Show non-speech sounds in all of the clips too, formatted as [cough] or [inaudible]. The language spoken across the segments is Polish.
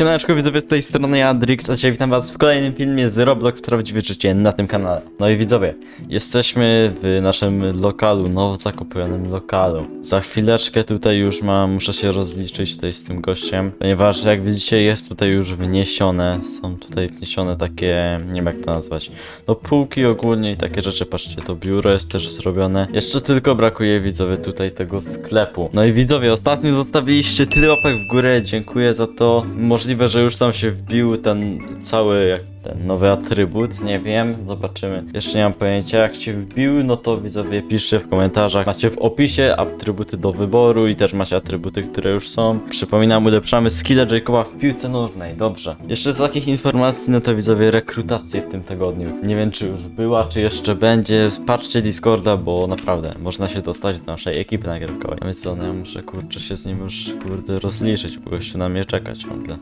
Siemaneczko, widzowie z tej strony ja, Drix, a dzisiaj witam was w kolejnym filmie z Roblox Prawdziwe Życie na tym kanale. No i widzowie, jesteśmy w naszym lokalu, nowo zakupionym lokalu. Za chwileczkę tutaj już mam, muszę się rozliczyć tutaj z tym gościem, ponieważ jak widzicie jest tutaj już wniesione, są tutaj wniesione takie, nie wiem jak to nazwać, no półki ogólnie i takie rzeczy, patrzcie, to biuro jest też zrobione. Jeszcze tylko brakuje widzowie tutaj tego sklepu. No i widzowie, ostatnio zostawiliście tyle łapek w górę, dziękuję za to. Możliwe, że już tam się wbił ten cały, jak ten nowy atrybut, nie wiem, zobaczymy. Jeszcze nie mam pojęcia, jak się wbił, no to widzowie piszcie w komentarzach. Macie w opisie atrybuty do wyboru i też macie atrybuty, które już są. Przypominam, ulepszamy skilla Jacoba w piłce nożnej, dobrze. Jeszcze z takich informacji, no to widzowie rekrutacje w tym tygodniu. Nie wiem, czy już była, czy jeszcze będzie. Patrzcie Discorda, bo naprawdę można się dostać do naszej ekipy nagrywkowej. A więc co, no ja muszę kurczę się z nim już kurde rozliczyć, bo gościu na mnie czeka ciągle.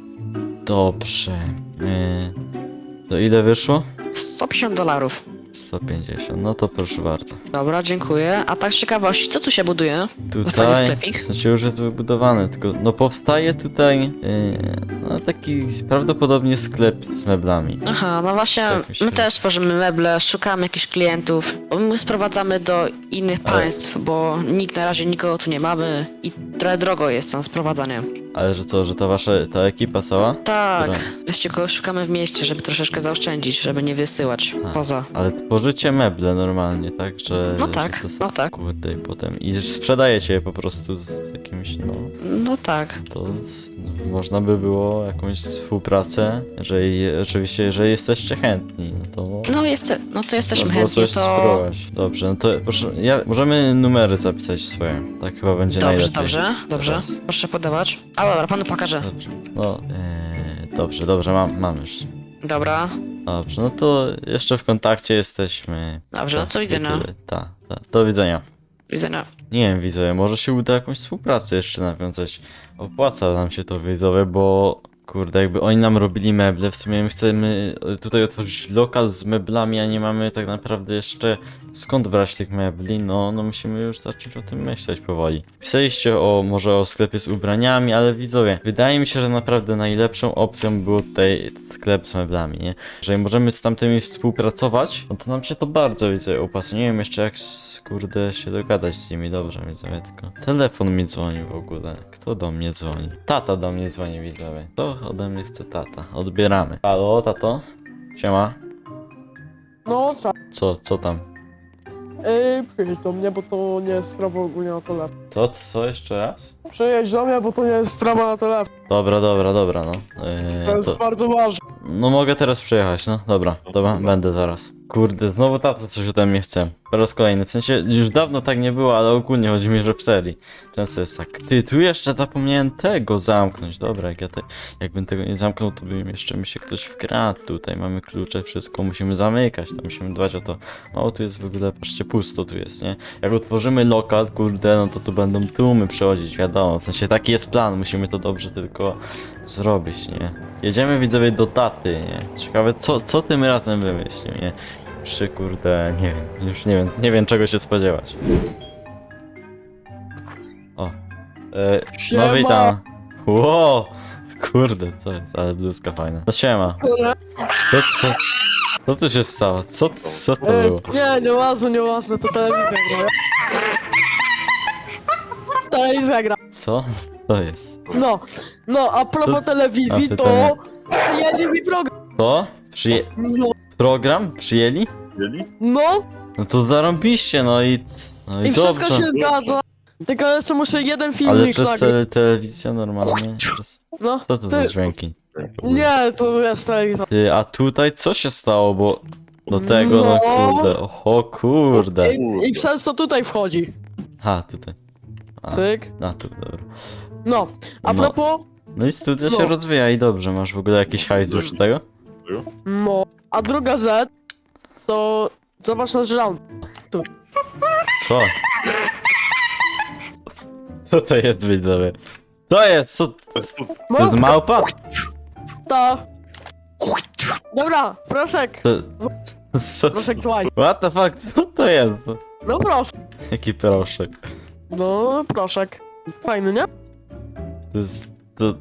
Dobrze. Yy... To ile wyszło? 150 dolarów. 150, no to proszę bardzo. Dobra, dziękuję. A tak z ciekawości, co tu się buduje? fajny Tutaj, sklepik. w sensie już jest wybudowany, tylko no powstaje tutaj yy, no taki prawdopodobnie sklep z meblami. Aha, no właśnie, Tak myślę. my też tworzymy meble, szukamy jakichś klientów. My sprowadzamy do innych państw, bo nikt na razie nikogo tu nie mamy i trochę drogo jest tam sprowadzanie. Ale że co, że ta wasza, ta ekipa cała? Tak, Dobra. właściwie kogoś szukamy w mieście, żeby troszeczkę zaoszczędzić, żeby nie wysyłać A. poza. Ale tworzycie meble normalnie, tak? Że, No że tak, to- no tak. Kurde, i potem i sprzedajecie je po prostu z jakimś, no No tak. to można by było jakąś współpracę, jeżeli oczywiście, jeżeli jesteście chętni, no to No, jest, no to jesteśmy chętni, coś to... spróbować. Dobrze, no to proszę, ja, możemy numery zapisać swoje. Tak chyba będzie Dobrze, najlepiej. dobrze, dobrze. Teraz. Proszę podawać. A dobra, panu pokażę. Dobrze. No, ee, dobrze, dobrze, mam, mam już. Dobra, Dobrze, no to jeszcze w kontakcie jesteśmy. dobrze, no Tak, to widzenia. tyle. Ta, ta. Do widzenia. Widzenia. Nie wiem, widzowie, może się uda jakąś współpracę jeszcze nawiązać. Opłaca nam się to, widzowie, bo kurde, jakby oni nam robili meble, w sumie my chcemy e, tutaj otworzyć lokal z meblami, a nie mamy tak naprawdę jeszcze skąd brać tych mebli, no, no musimy już zacząć o tym myśleć powoli. Pisaliście o, może o sklepie z ubraniami, ale widzowie, wydaje mi się, że naprawdę najlepszą opcją był tutaj sklep z meblami, nie? Jeżeli możemy z tamtymi współpracować, no to nam się to bardzo, widzowie, opłaca. Nie wiem jeszcze jak, kurde, się dogadać z nimi, dobrze, widzowie, tylko telefon mi dzwoni w ogóle. Kto do mnie dzwoni? Tata do mnie dzwoni, widzowie. To ode mnie chce tata. Odbieramy. Halo, tato? Siema. No tak, Co, co tam? yy, przyjedź do mnie, bo to nie jest sprawa ogólnie na telefon. Co, co jeszcze raz? Przyjedź do mnie, bo to nie jest sprawa na telefon. Dobra, dobra, dobra, no. To Yy, jest to, bardzo ważne. no mogę teraz przyjechać, no. Dobra, dobra, będę zaraz. Kurde, znowu tata coś ode mnie chce. Po raz kolejny. W sensie, już dawno tak nie było, ale ogólnie chodzi mi, że w serii. Często jest tak. Ty, tu jeszcze zapomniałem tego zamknąć. Dobra, jak ja te, jakbym tego nie zamknął, to bym jeszcze mi się ktoś wkradł. Tutaj mamy klucze, wszystko musimy zamykać. To musimy dbać o to. Mało tu jest w ogóle, patrzcie, pusto tu jest, nie? Jak otworzymy lokal, kurde, no to tu będą tłumy przychodzić, wiadomo. W sensie, taki jest plan. Musimy to dobrze tylko zrobić, nie? Jedziemy widzowie do taty, nie? Ciekawe, co, co tym razem wymyślił, nie? Trzy kurde, nie wiem, już nie wiem, nie wiem czego się spodziewać. O. E, no Siema. witam. Wow, kurde, co jest, ale bluzka fajna. No siema. Co nie? To co? Co tu się stało? Co, co to było? nie, nieważne, nieważne, to telewizja gra. Telewizja gra. Co? To jest? No, no, a propos To- telewizji, ty to przyjęli mi program. To? Przyje... No, Program? Przyjęli? no No to zarąbiście, no i... No i, i wszystko dobrze. się zgadza. Tylko jeszcze muszę jeden Ale filmik przez nagrać. te, telewizję normalnie? Przez... No, Co to za ty, dźwięki? nie, to jest telewizja. Ty, a tutaj co się stało, bo do tego, no, No. kurde, o kurde. I, I przez to tutaj wchodzi. Ha, tutaj. A, Cyk. a tu, dobra. No, a No. propos, No i studia się No. rozwija i dobrze, masz w ogóle jakiś hajs już z tego? No, a druga rzecz, to zobacz nasz round. Co? Co to jest, widzowie? Co jest? Co? To No, jest małpa? ta. Dobra, proszek, To... Co? proszek słuchaj. What the fuck? Co to jest? No proszę. Jaki proszek? No, proszek. Fajny, nie? To jest... To...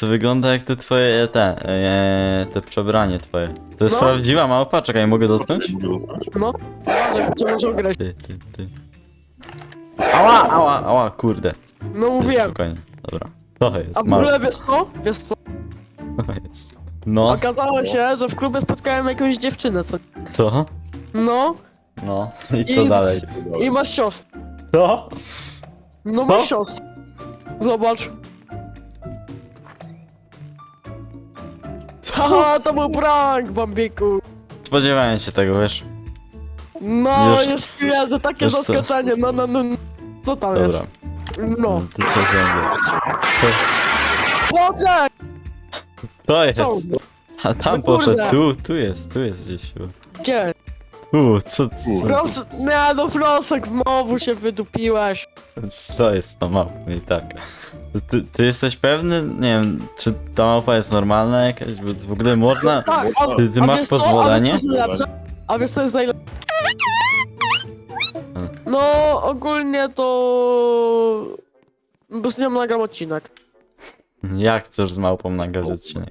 To wygląda jak te twoje, te, e, te przebranie twoje. To jest No. prawdziwa małpa? Czekaj, mogę dotknąć? No, uważaj, czy może grać. Ty, ty, ty. Ała, ała, ała, kurde. No mówiłem. Spokojnie, dobra. To jest A w małpa. ogóle wiesz co? Wiesz co? To jest. No, Okazało się, że w klubie spotkałem jakąś dziewczynę, co? co? No, No, i I co z- dalej? i masz siostrę. Co? No Co? masz siostrę. Zobacz. [laughs] Haha, to był prank, Bambiku. Spodziewałem się tego, wiesz? No, Już- już nie wierzę, takie co? zaskoczenie, no, no, no. Co tam Dobra. jest? No. To co Boże! To jest. Co? A tam No kurde. poszedł, tu, tu jest, tu jest gdzieś. chyba. Gdzie? Tu, co, co, Proszę, nie no, Frosek, znowu się wydupiłeś. co jest z tą małpą i tak? Ty, ty jesteś pewny? Nie wiem, czy ta małpa jest normalna jakaś? Bo w ogóle można? Tak, a, Ty, ty a masz wiesz co? pozwolenie? A wiesz co jest najlepsze? A wiesz co jest najlepsze? Hmm. No, ogólnie to... Bo z nią nagram odcinek. Jak chcesz z małpą nagrać odcinek?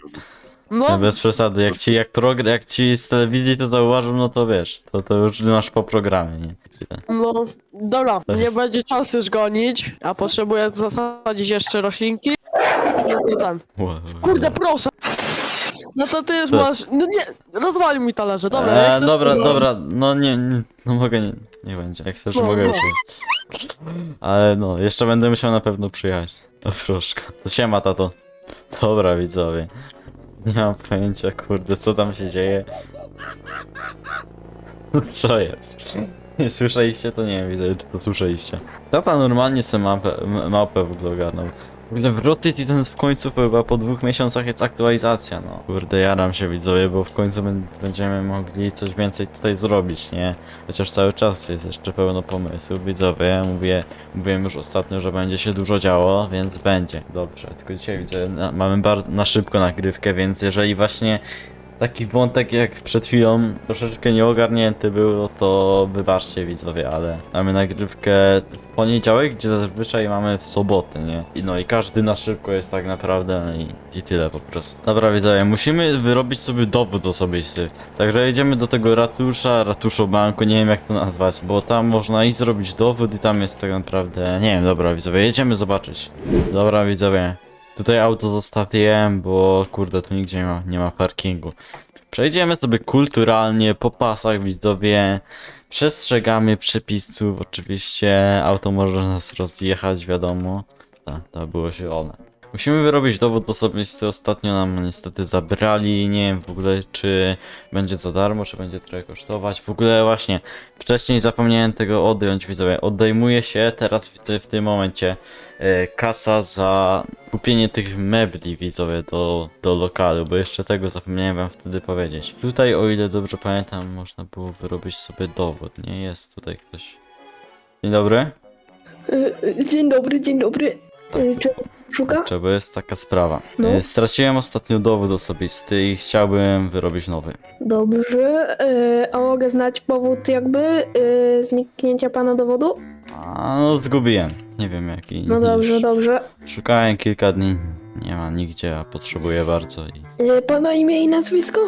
No, Bez przesady, jak ci, jak, progr- jak ci z telewizji to zauważą, no to wiesz, to, to już masz po programie, nie? No, dobra, To nie jest- będzie czasu już gonić, a potrzebuję zasadzić jeszcze roślinki. No to ten. Wow, Kurde, proszę! No to ty już Co? masz... No nie, rozwalił mi talerze, dobra, jak e, chcesz... dobra, to dobra, no nie, nie, no mogę, nie, nie będzie, jak chcesz, No, mogę no. iść. Ale no, jeszcze będę musiał na pewno przyjechać. No proszka. To siema, tato. Dobra, widzowie. Nie mam pojęcia, kurde, co tam się dzieje. [laughs] Co jest? Nie słyszeliście? To nie wiem, widzę, czy to słyszeliście. Tata normalnie sobie mapę, mapę w ogóle ogarnął. W ogóle w w końcu chyba po dwóch miesiącach jest aktualizacja, no. Kurde, jaram się widzowie, bo w końcu bę- będziemy mogli coś więcej tutaj zrobić, nie? Chociaż cały czas jest jeszcze pełno pomysłów, widzowie. Mówię, mówiłem już ostatnio, że będzie się dużo działo, więc będzie. Dobrze, tylko dzisiaj widzę, na, mamy na szybko nagrywkę, więc jeżeli właśnie taki wątek jak przed chwilą troszeczkę nieogarnięty był, no to wybaczcie widzowie, ale mamy nagrywkę w poniedziałek, gdzie zazwyczaj mamy w sobotę, nie? I no i każdy na szybko jest tak naprawdę no i, i tyle po prostu. Dobra widzowie, musimy wyrobić sobie dowód osobisty. Także jedziemy do tego ratusza, ratuszobanku, nie wiem jak to nazwać, bo tam można i zrobić dowód i tam jest tak naprawdę, nie wiem, dobra widzowie, jedziemy zobaczyć. Dobra widzowie, Tutaj auto zostawiłem, bo kurde, tu nigdzie nie ma, nie ma parkingu. Przejdziemy sobie kulturalnie po pasach, widzowie. Przestrzegamy przepisów, oczywiście. Auto może nas rozjechać, wiadomo. Tak, to było się one. Musimy wyrobić dowód osobisty. Ostatnio nam niestety zabrali. Nie wiem w ogóle, czy będzie za darmo, czy będzie trochę kosztować. W ogóle właśnie, wcześniej zapomniałem tego odjąć, widzowie. Odejmuje się teraz widzę w tym momencie e, kasa za kupienie tych mebli widzowie do, do lokalu, bo jeszcze tego zapomniałem wam wtedy powiedzieć. Tutaj o ile dobrze pamiętam można było wyrobić sobie dowód, nie? Jest tutaj ktoś. Dzień dobry. E, Dzień dobry, dzień dobry. E, Czy szuka? Czego jest taka sprawa? No. E, Straciłem ostatnio dowód osobisty i chciałbym wyrobić nowy. Dobrze. e, A mogę znać powód jakby e, zniknięcia pana dowodu? A no zgubiłem. Nie wiem jaki. No dobrze, dobrze. Szukałem kilka dni. Nie ma nigdzie, a potrzebuję bardzo i. E, Pana imię i nazwisko?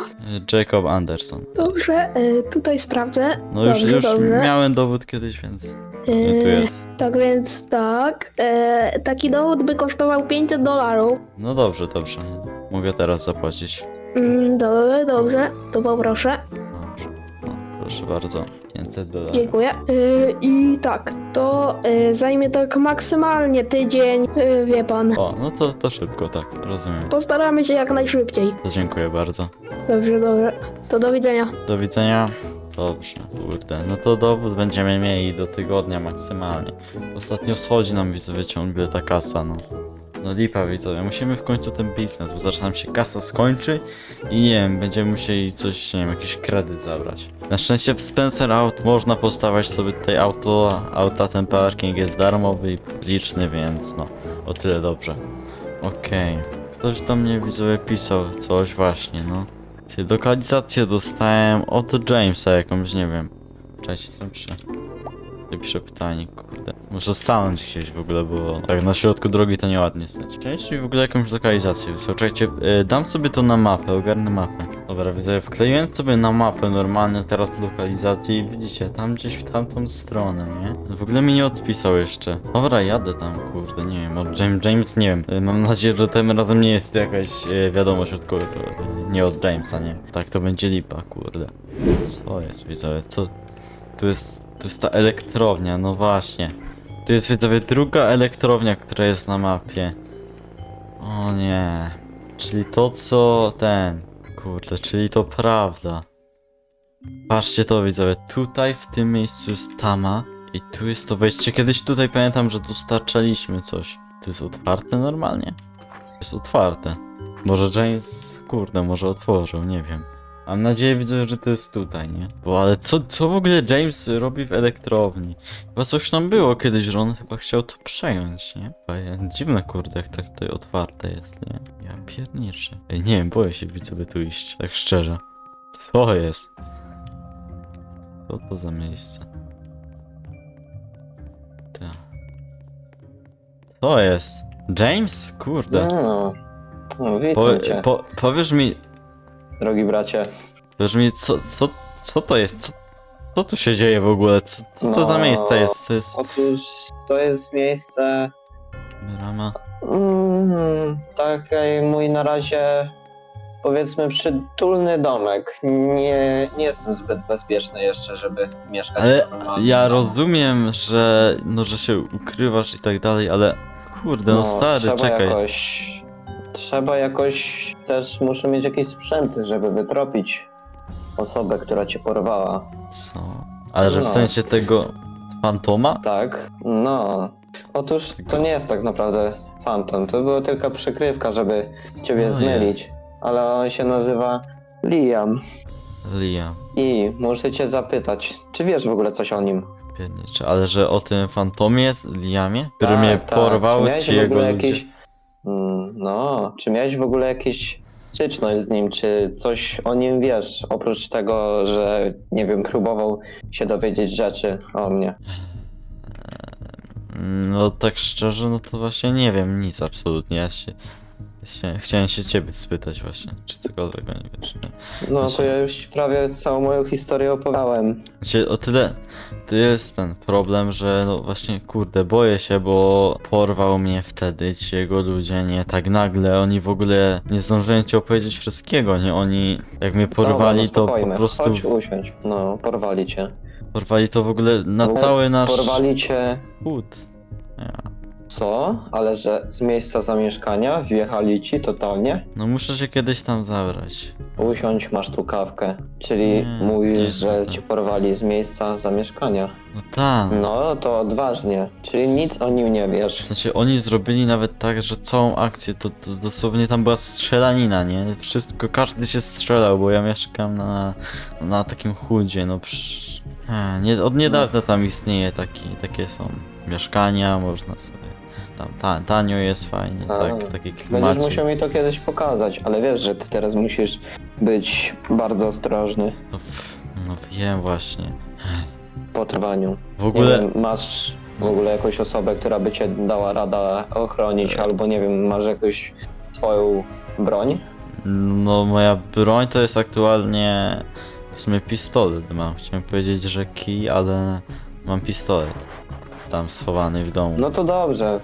Jacob Anderson. Dobrze, e, tutaj sprawdzę. No już, dobrze, już dobrze. miałem dowód kiedyś, więc Tu jest. Tak więc tak. E, taki dowód by kosztował 500 dolarów. No dobrze, dobrze. Mogę teraz zapłacić. Mm, Dobrze, dobrze. To poproszę. Dobrze. No, proszę bardzo. 500 dolarów. Dziękuję. E, I tak, to e, zajmie tak maksymalnie tydzień, e, wie pan. O, no to, to szybko, tak, rozumiem. Postaramy się jak najszybciej. To dziękuję bardzo. Dobrze, dobrze. To do widzenia. Do widzenia. Dobrze, kurde. No to dowód będziemy mieli do tygodnia maksymalnie. Ostatnio schodzi nam widzowie ciągle ta kasa, no. No lipa widzowie, musimy w końcu ten biznes, bo zaraz nam się kasa skończy i nie wiem, będziemy musieli coś, nie wiem, jakiś kredyt zabrać. Na szczęście w Spencer Out można postawiać sobie tutaj auto, auta, ten parking jest darmowy i publiczny, więc no, o tyle dobrze. Okej, ktoś do mnie widzowie pisał coś właśnie, no. Ty, lokalizację dostałem od Jamesa jakąś, nie wiem. Cześć, co. Ja piszę pytanie, kurde. Muszę stanąć gdzieś w ogóle, bo tak na środku drogi to nieładnie stać. Mi w ogóle jakąś lokalizację wysłać. Czekajcie, y, dam sobie to na mapę, ogarnę mapę. Dobra, widzę, wkleiłem sobie na mapę normalnie teraz lokalizację i widzicie, tam gdzieś w tamtą stronę, nie? W ogóle mi nie odpisał jeszcze. Dobra, jadę tam, kurde, nie wiem, od James, James, nie wiem. Y, Mam nadzieję, że tym razem nie jest jakaś y, wiadomość od kogoś, nie od Jamesa, nie? Tak, to będzie lipa, kurde. Co jest, widzowie, co... Tu jest, tu jest ta elektrownia, no właśnie. Tu jest widzowie druga elektrownia, która jest na mapie. O nie. Czyli to co ten. Kurde, czyli to prawda. Patrzcie to widzowie, tutaj w tym miejscu jest tama i tu jest to wejście. Kiedyś tutaj pamiętam, że dostarczaliśmy coś. To jest otwarte normalnie? Jest otwarte. Może James, kurde, może otworzył, nie wiem. Mam nadzieję, widzę, że to jest tutaj, nie? Bo ale co, co w ogóle James robi w elektrowni? Chyba coś tam było kiedyś, że on chyba chciał to przejąć, nie? Chyba Dziwne kurde, jak tak tutaj otwarte jest, nie? Ja pierniczę. Ej, nie wiem, boję się widzowie tu iść, tak szczerze. Co jest? Co to za miejsce? Tak. Co jest? James? Kurde. No, no witam Po, cię, po, powiesz mi, drogi bracie. Powiesz mi, co, co, co to jest? Co, co tu się dzieje w ogóle? Co, co to za No. miejsce jest? To jest Otóż to jest miejsce, brama. mm, taki mój na razie, powiedzmy, przytulny domek. Nie, nie jestem zbyt bezpieczny jeszcze, żeby mieszkać Ale w normalnym ja domu. rozumiem, że no, że się ukrywasz i tak dalej, ale kurde, no, stary, trzeba czekaj. Jakoś, trzeba jakoś, też muszę mieć jakieś sprzęty, żeby wytropić osobę, która cię porwała. Co? Ale że w No. sensie tego fantoma? Tak, no. Otóż to nie jest tak naprawdę Phantom, to była tylko przykrywka, żeby ciebie No zmylić. Ale on się nazywa Liam. Liam, I muszę cię zapytać, czy wiesz w ogóle coś o nim? pierniczy, ale że o tym fantomie, Liamie, który Tak, mnie tak. porwał, Czy miałeś w jego ogóle ludzie. jakieś... Mm, No, czy miałeś w ogóle jakieś styczność z nim, czy coś o nim wiesz, oprócz tego, że, nie wiem, próbował się dowiedzieć rzeczy o mnie? No tak szczerze, no to właśnie nie wiem nic absolutnie. Ja się, ja się chciałem się ciebie spytać właśnie, czy cokolwiek o nie wiesz. Nie? No, to Znaczy- ja już prawie całą moją historię opowiadałem. Znaczy, o tyle to jest ten problem, że no właśnie kurde, boję się, bo porwał mnie wtedy ci jego ludzie, nie tak nagle, oni w ogóle nie zdążyłem ci opowiedzieć wszystkiego, nie oni jak mnie porwali Dobra, no to po prostu Chodź usiądź. No, porwali cię. porwali to w ogóle na ogóle cały nasz Porwali cię chód. Nie. Co? Ale że z miejsca zamieszkania wjechali ci totalnie? No muszę się kiedyś tam zabrać. Usiądź, masz tu kawkę. Czyli Nie, mówisz, nie, że to- cię porwali z miejsca zamieszkania. No tak. No, to odważnie. Czyli nic o nim nie wiesz. W sensie oni zrobili nawet tak, że całą akcję to, to dosłownie tam była strzelanina, nie? Wszystko, każdy się strzelał, bo ja mieszkam na, na takim chudzie, no psz... Nie, Od niedawna tam istnieje taki, takie są mieszkania, można sobie tam ta, tanio jest fajnie, A, tak, taki Będziesz klimat. musiał mi to kiedyś pokazać, ale wiesz, że ty teraz musisz być bardzo ostrożny No, f- no wiem właśnie. po trwaniu. W Nie ogóle, wiem, masz w ogóle jakąś osobę, która by cię dała rada ochronić, albo nie wiem, masz jakąś swoją broń? no moja broń to jest aktualnie w sumie pistolet mam. Chciałem powiedzieć, że kij, ale mam pistolet. Tam schowany w domu. No to dobrze.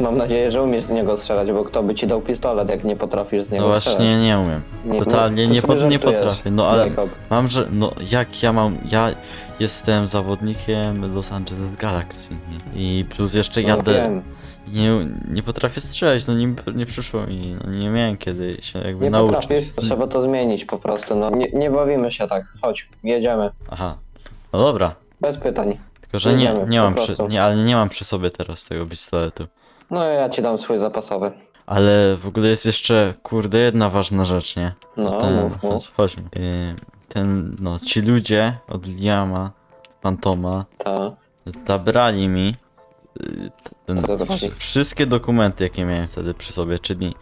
Mam nadzieję, że umiesz z niego strzelać, bo kto by ci dał pistolet, jak nie potrafisz z No niego właśnie strzelać? nie umiem. Nie, Totalnie to nie, sobie po, nie żartujesz, potrafię. No ale Jacob. mam, że. No jak ja mam. Ja jestem zawodnikiem Los Angeles Galaxy. Nie? I plus jeszcze No, jadę. wiem. Nie, nie potrafię strzelać, no nie, nie przyszło mi. No, nie miałem kiedy się jakby Nie nauczyć. potrafisz, to trzeba to zmienić po prostu. No, nie, nie bawimy się tak. Chodź, jedziemy. Aha. No dobra. Bez pytań. Tylko że nie, Jedziemy, nie po mam przy, prostu. nie, ale nie mam przy sobie teraz tego pistoletu. No ja ci dam swój zapasowy. Ale w ogóle jest jeszcze, kurde, jedna ważna rzecz, nie? No, ten, mów, mów. chodź, chodźmy. Yy, ten, no, ci ludzie od Liama, Fantoma, Ta. zabrali mi yy, ten, Co wsz- wszystkie dokumenty, jakie miałem wtedy przy sobie, czyli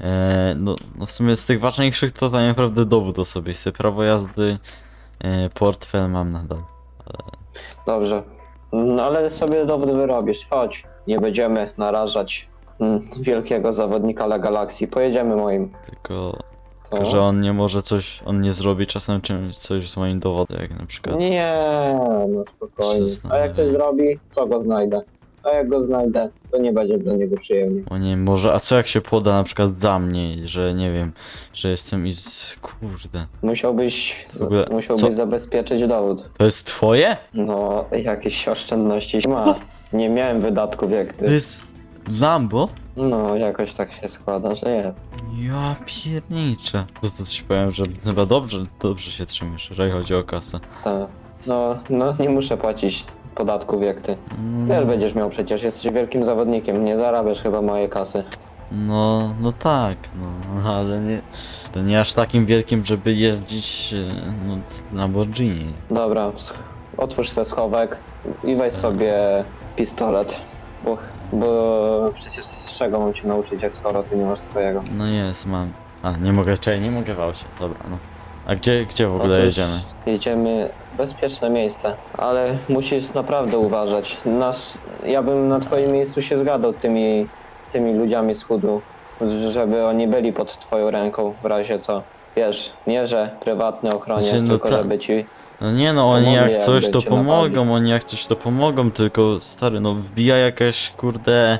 e, no, no w sumie z tych ważniejszych to tak naprawdę dowód osobisty, prawo jazdy, e, portfel mam nadal. Dobrze. No ale sobie dowód wyrobisz, chodź. Nie będziemy narażać mm, wielkiego zawodnika La Galaxii. Pojedziemy moim. Tylko, To... że on nie może coś, on nie zrobi czasem czymś, coś z moim dowodem, jak na przykład. Nie, no spokojnie. Się A jak coś zrobi, to go znajdę. A jak go znajdę, to nie będzie dla niego przyjemnie. O nie, może, a co jak się poda na przykład za mnie, że nie wiem, że jestem i z... kurde. Musiałbyś, W ogóle, musiałbyś co? zabezpieczyć dowód. To jest twoje? No, jakieś oszczędności ma. [laughs] Nie miałem wydatków jak To ty. jest Lambo? No, jakoś tak się składa, że jest. Ja pierniczę. To, to ci powiem, że chyba dobrze, dobrze się trzymasz, jeżeli chodzi o kasę. Tak. No, no, nie muszę płacić podatków jak ty. Mm, Też będziesz miał przecież, jesteś wielkim zawodnikiem, nie zarabiasz chyba mojej kasy. No, no tak, no, ale nie, to nie aż takim wielkim, żeby jeździć e, no, Lamborghini. Dobra, sch- otwórz se schowek i weź sobie pistolet. Bo, bo przecież z czego mam cię nauczyć, jak skoro ty nie masz swojego. No jest, mam. A, nie mogę, czekaj, nie mogę wał się, dobra, no. A gdzie, gdzie w ogóle Otóż jedziemy? Jedziemy w bezpieczne miejsce, ale musisz naprawdę uważać. Nasz, ja bym na twoim miejscu się zgadał tymi, z tymi ludziami z chudu, żeby oni byli pod twoją ręką w razie co. Wiesz, nie że prywatny ochroniarz, Znaczy, no tylko ta- żeby ci No nie no, oni jak coś to pomogą, napadli. oni jak coś to pomogą, tylko stary, no wbija jakaś kurde,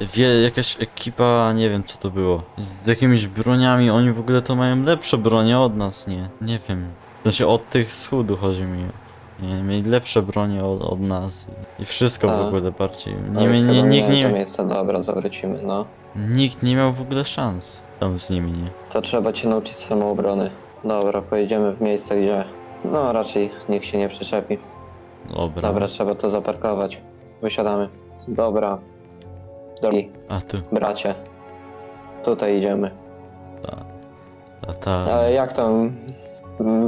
wie, jakaś ekipa, nie wiem co to było, z jakimiś broniami, oni w ogóle to mają lepsze bronie od nas, nie, nie wiem, znaczy od tych schudu chodzi mi, nie, mieli lepsze bronie od, od nas i, wszystko w Tak. ogóle bardziej, no, nie, nie, chyba nie, nikt, to nie, miejsce, dobra, zawrócimy, no. nikt nie miał w ogóle szans tam z nimi, nie. To trzeba cię nauczyć samoobrony. Dobra, pojedziemy w miejsce, gdzie no raczej nikt się nie przyczepi. Dobra, Dobra, trzeba to zaparkować. Wysiadamy. Dobra. Drogi a tu, bracie. Tutaj idziemy. a ta, Ale jak tam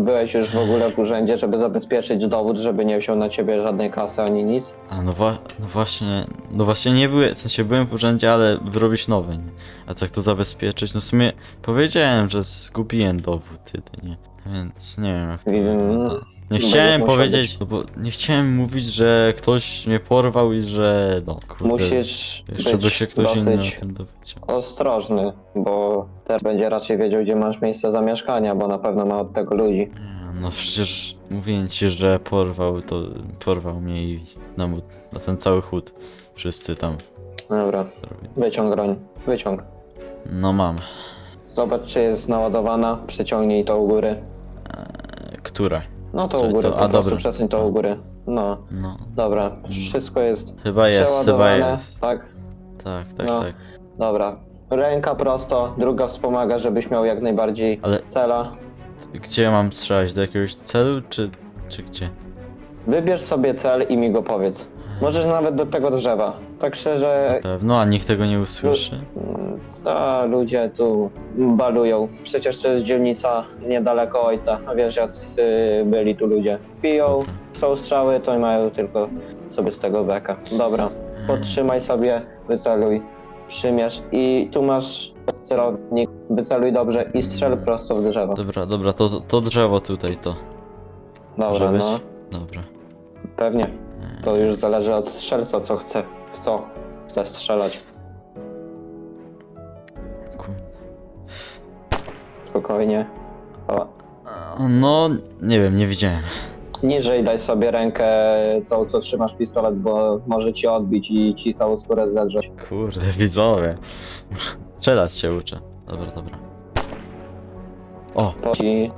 byłeś już w ogóle w urzędzie, żeby zabezpieczyć dowód, żeby nie wziął na ciebie żadnej kasy ani nic? A no, wa- no właśnie, no właśnie nie byłem, w sensie byłem w urzędzie, ale wyrobić nowy, nie? A tak to zabezpieczyć, no w sumie powiedziałem, że zgubiłem dowód jedynie, więc nie wiem jak to Mm, wygląda. Nie chciałem musiał powiedzieć, bo nie chciałem mówić, że ktoś mnie porwał i że, no kurde, Musisz jeszcze by być się ktoś inny dosyć o tym dowiedział. ostrożny, bo też będzie raczej wiedział, gdzie masz miejsce zamieszkania, bo na pewno ma od tego ludzi. Nie, No przecież mówiłem ci, że porwał, to porwał mnie i na, mu- na ten cały chód. Wszyscy tam Dobra, robili. wyciąg broń. Wyciąg. No mam. Zobacz, czy jest naładowana. Przyciągnij to u góry. E, Które? No to u góry, to- po a, prostu dobra. przesuń to u góry. No, No, dobra, wszystko jest chyba jest, chyba przeładowane, jest. tak? Tak, tak, No. tak. Dobra. Ręka prosto, druga wspomaga, żebyś miał jak najbardziej Ale cela. gdzie ja mam strzelać? Do jakiegoś celu, czy, czy gdzie? Wybierz sobie cel i mi go powiedz. Możesz nawet do tego drzewa. Tak szczerze, Pewno, a nikt tego nie usłyszy? mm, a ludzie tu balują. Przecież to jest dzielnica niedaleko ojca. A wiesz, jacy byli tu ludzie. Piją, Dobra. są strzały, to mają tylko sobie z tego beka. Dobra, podtrzymaj sobie, wyceluj, przymierz i tu masz celownik, wyceluj dobrze i strzel prosto w drzewo. Dobra, dobra, to, to, drzewo tutaj, to. Dobra, być? no, Dobra. pewnie. To już zależy od strzelca, co chce, w co chce strzelać. Ku- Spokojnie. O. No, nie wiem, nie widziałem. Niżej daj sobie rękę, tą co trzymasz pistolet, bo może ci odbić i ci całą skórę zedrzeć. Kurde, widzowie. Strzelać się uczę. Dobra, dobra. O, To ci,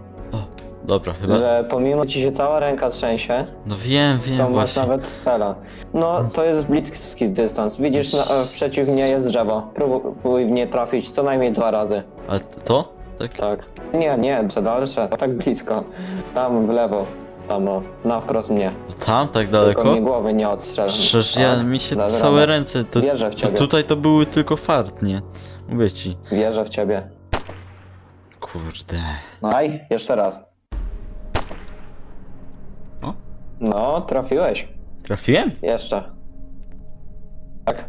dobra, chyba. że pomimo ci się cała ręka trzęsie, No wiem, wiem to masz właśnie. nawet cela. No, to jest bliski dystans. Widzisz, na, e, przeciw mnie jest drzewo. Próbuj w nie trafić co najmniej dwa razy. Ale to? Tak? Tak. Nie, nie, to dalsze, tak blisko. Tam w lewo, tam o, na wprost mnie. Tam, tak Tylko daleko? mi głowy nie odstrzelam. Przecież ja, mi się dasz całe ręce, to, Wierzę w to ciebie. tutaj to były tylko fart, nie? Mówię ci. Wierzę w ciebie. Kurde. Aj, jeszcze raz. No, trafiłeś. Trafiłem? Jeszcze. Tak.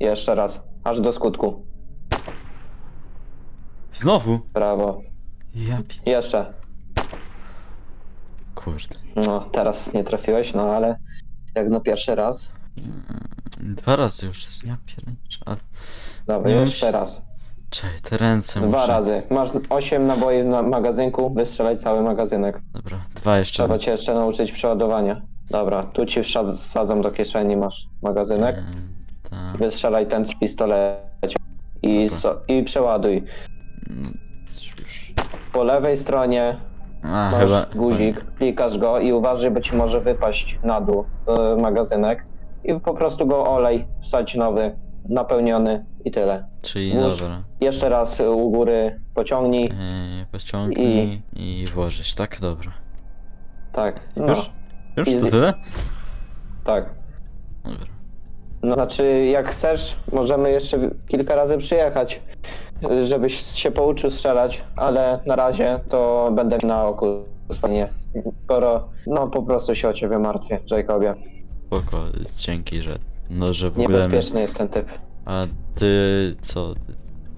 Jeszcze raz. Aż do skutku. Znowu? Brawo. Ja pi... Jeszcze. Kurde. No, teraz nie trafiłeś, no ale Jak na pierwszy raz. Dwa razy już, ja pierniczę, ale... Dobra, Nie jeszcze raz. Czekaj, te ręce Dwa muszę... razy. Masz 8 naboi na magazynku, wystrzelaj cały magazynek. Dobra, dwa jeszcze. Trzeba cię jeszcze nauczyć przeładowania. Dobra, tu ci wsadzam do kieszeni, masz magazynek. Tak. Wystrzelaj ten z pistolecie i, so, i przeładuj. No, już. Po lewej stronie A, masz chyba... guzik, klikasz go i uważaj, bo ci może wypaść na dół e, magazynek. I po prostu go olej, wsadź nowy, napełniony i tyle. Czyli Włóż- dobra. Jeszcze raz u góry pociągnij. Eee, pociągnij i... włożyć, tak? Dobra. Tak, no, Już? Już to tyle? tak. Dobra. No znaczy, jak chcesz, możemy jeszcze kilka razy przyjechać, żebyś się pouczył strzelać, ale na razie to będę na oku spanie. Skoro, no po prostu się o ciebie martwię, Jacobie. Spoko, dzięki, że... No, że w ogóle... mnie- Niebezpieczny jest ten typ. A ty co?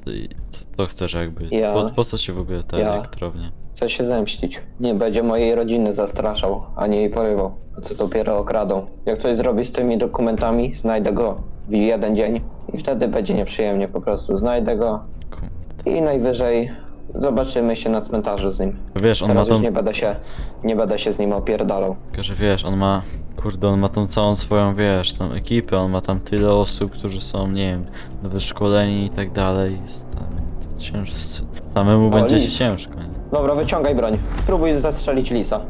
Ty, co to chcesz jakby? Ja- Po, po co ci w ogóle ta ja- elektrownia? Chce się zemścić. Nie będzie mojej rodziny zastraszał, ani jej porywał. A co dopiero okradą. Jak coś zrobi z tymi dokumentami, znajdę go w jeden dzień i wtedy będzie nieprzyjemnie po prostu. Znajdę go Ku- i najwyżej zobaczymy się na cmentarzu z nim. Wiesz, on ma Teraz już tą... nie będę się, nie będę się z nim opierdalał. Tylko, że wiesz, on ma... Kurde, on ma tą całą swoją, wiesz, tą ekipę, on ma tam tyle osób, którzy są, nie wiem, wyszkoleni i tak dalej. Jest tam... Samemu będzie ci lis. ciężko, nie? Dobra, wyciągaj broń. Spróbuj zastrzelić lisa.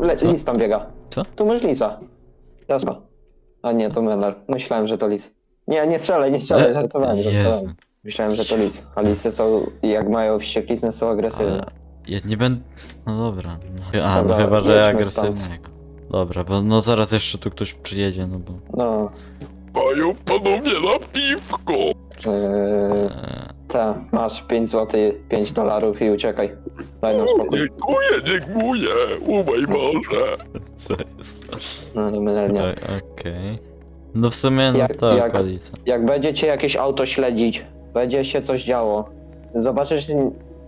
Le, Co? lis tam biega. Co? Tu masz lisa. Jasno. A nie, to menel. Myślałem, że to lis. Nie, nie strzelaj, nie strzelaj, E, żartowałem, Jezu. żartowałem. Myślałem, że to lis. A lisy są, jak mają wściekliznę, są agresywne. Ale ja nie będę... No dobra. No. A, Dobra, no chyba, że jedźmy stąd. agresywnego. Dobra, bo no zaraz jeszcze tu ktoś przyjedzie, no bo... No, Mają panowie na piwko! yy, Eee, ta, masz 5 zł, 5 dolarów i uciekaj. Daj nam spokój. Dziękuję, dziękuję! Umaj może! co jest? No, nie menelnie. Okej, okej. No w sumie, no Jak- to jak- okolica. Jak będziecie jakieś auto śledzić, będzie się coś działo, zobaczysz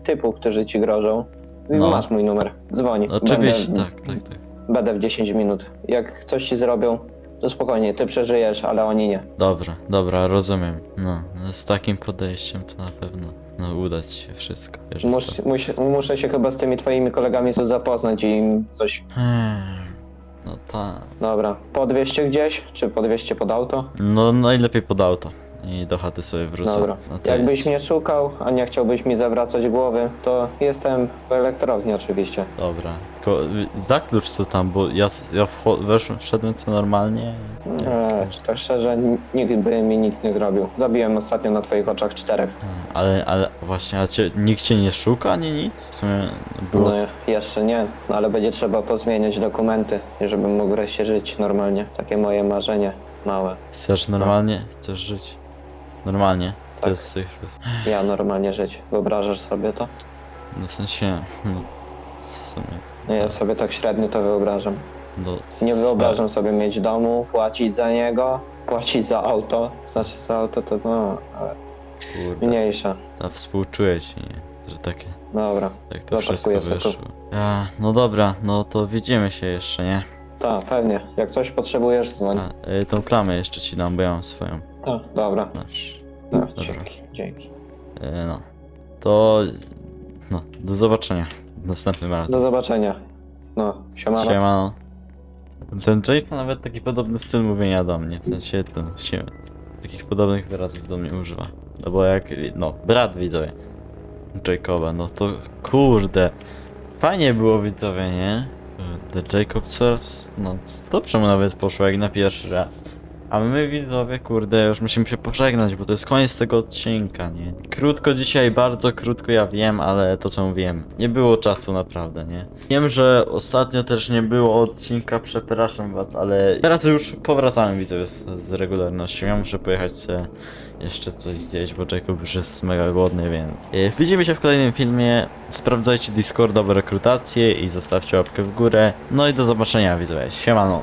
typów, którzy ci grożą, No. masz mój numer, dzwoń. Oczywiście, będę, tak, tak, tak. Będę w 10 minut. Jak coś ci zrobią, to spokojnie, ty przeżyjesz, ale oni nie. Dobra, dobra, rozumiem. No, z takim podejściem to na pewno no, uda ci się wszystko. wierzę w to. mus, muszę się chyba z tymi twoimi kolegami zapoznać i im coś... Hmm, No tak. Dobra, po 200 gdzieś, czy po 200 pod auto? No najlepiej pod auto. I do chaty sobie wrócę. Dobra. No, to Jakbyś jest... mnie szukał, a nie chciałbyś mi zawracać głowy, to jestem w elektrowni oczywiście. Dobra. Tylko zaklucz co tam, bo ja, ja weszłem, wszedłem co normalnie. Nie, tak szczerze, nikt by mi nic nie zrobił. Zabiłem ostatnio na twoich oczach czterech. Ale, ale właśnie, a cię, nikt cię nie szuka ani nic? W sumie było... No jeszcze nie, no ale będzie trzeba pozmieniać dokumenty, żebym mógł wreszcie żyć normalnie. Takie moje marzenie małe. Chcesz normalnie? Chcesz żyć? Normalnie? To Tak. jest tych wszystkich. Ja normalnie żyć. Wyobrażasz sobie to? No w sensie, no, w sumie, No Ja sobie tak średnio to wyobrażam. no, Nie wyobrażam sobie mieć domu, płacić za niego, płacić za auto. Znaczy za auto to no, ale kurde, mniejsza. a współczuję ci, nie? że takie, Dobra, tak to wszystko wyszło. A, no dobra, no to widzimy się jeszcze, nie? tak, pewnie. Jak coś potrzebujesz, dzwoń. A, y, tą klamę jeszcze ci dam, bo ja mam swoją. Tak, dobra. Masz. No, dzięki, dzięki. Y, no. To, no, do zobaczenia następnym razem. Do zobaczenia. No, siemano. Siemano. Ten Jake ma nawet taki podobny styl mówienia do mnie, w sensie ten się takich podobnych wyrazów do mnie używa. No bo jak, no, brat widzowie Jacoba, no to kurde, fajnie było widzowie, nie? Kurde, Jacob coraz, no dobrze mu nawet poszło jak na pierwszy raz. A my widzowie, kurde, już musimy się pożegnać, bo to jest koniec tego odcinka, nie? Krótko dzisiaj, bardzo krótko, ja wiem, ale to co mówiłem, nie było czasu naprawdę, nie? Wiem, że ostatnio też nie było odcinka, przepraszam was, ale teraz już powracamy widzowie z, z regularnością. Ja muszę pojechać sobie jeszcze coś zjeść, bo Jacob już jest mega głodny, więc... E, Widzimy się w kolejnym filmie, sprawdzajcie Discorda w rekrutację i zostawcie łapkę w górę. No i do zobaczenia widzowie, siemano.